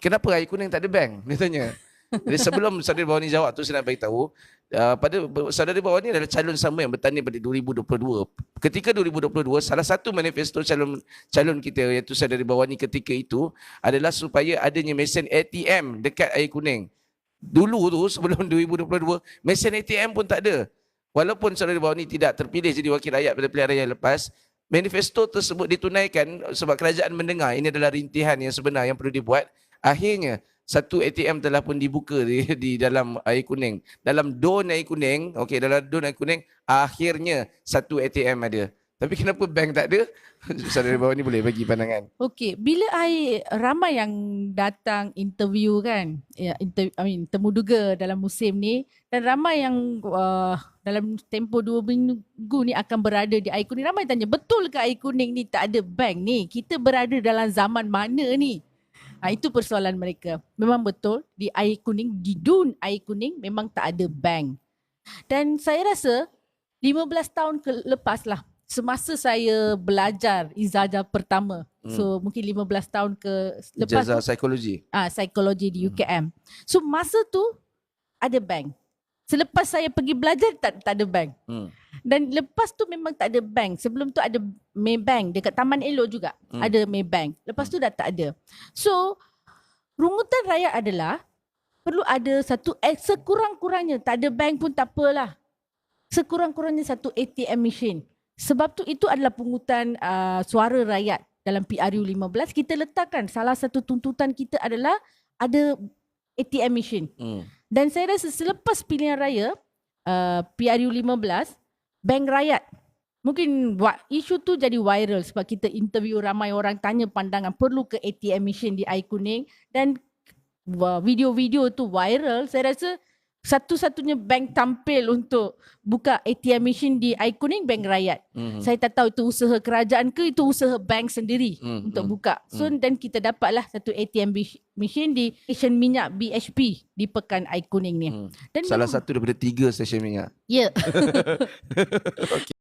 kenapa air kuning tak ada bank? Dia tanya. Jadi sebelum saudara bawah ni jawab tu saya nak beritahu uh, pada saudara bawah ni adalah calon sama yang bertanding pada 2022. Ketika 2022 salah satu manifesto calon calon kita iaitu saudara bawah ni ketika itu adalah supaya adanya mesin ATM dekat air kuning. Dulu tu sebelum 2022 mesin ATM pun tak ada. Walaupun saudara bawah ni tidak terpilih jadi wakil rakyat pada pilihan raya lepas, manifesto tersebut ditunaikan sebab kerajaan mendengar ini adalah rintihan yang sebenar yang perlu dibuat. Akhirnya satu ATM telah pun dibuka di, di dalam air kuning. Dalam don air kuning, okey dalam don air kuning akhirnya satu ATM ada. Tapi kenapa bank tak ada? Saudara bawah ni boleh bagi pandangan. Okey, bila I ramai yang datang interview kan, ya, inter, I mean temuduga dalam musim ni dan ramai yang uh, dalam tempoh dua minggu ni akan berada di air kuning. Ramai tanya, betul ke air kuning ni tak ada bank ni? Kita berada dalam zaman mana ni? Ha, itu persoalan mereka. Memang betul di air kuning, di dun air kuning memang tak ada bank. Dan saya rasa 15 tahun ke lepas lah semasa saya belajar izaja pertama. Hmm. So mungkin 15 tahun ke lepas Ijazah psikologi. ah psikologi di UKM. So masa tu ada bank. Selepas saya pergi belajar tak tak ada bank. Hmm. Dan lepas tu memang tak ada bank. Sebelum tu ada Maybank dekat Taman Elok juga. Hmm. Ada Maybank. Lepas tu dah tak ada. So rungutan rakyat adalah perlu ada satu eh, sekurang-kurangnya tak ada bank pun tak apalah. Sekurang-kurangnya satu ATM machine. Sebab tu itu adalah pungutan uh, suara rakyat dalam PRU 15 kita letakkan salah satu tuntutan kita adalah ada ATM machine. Hmm. Dan saya rasa selepas pilihan raya uh, PRU 15 bank rakyat mungkin buat isu tu jadi viral sebab kita interview ramai orang tanya pandangan perlu ke ATM machine di air kuning dan video-video tu viral. Saya rasa satu-satunya bank tampil untuk buka ATM machine di kuning bank rakyat. Hmm. Saya tak tahu itu usaha kerajaan ke itu usaha bank sendiri Hmm, untuk hmm, buka. So dan kita dapatlah satu ATM machine di stesen minyak BHP di Pekan Kuning ni. Hmm. Dan Salah memang- satu daripada tiga stesen minyak. Ya.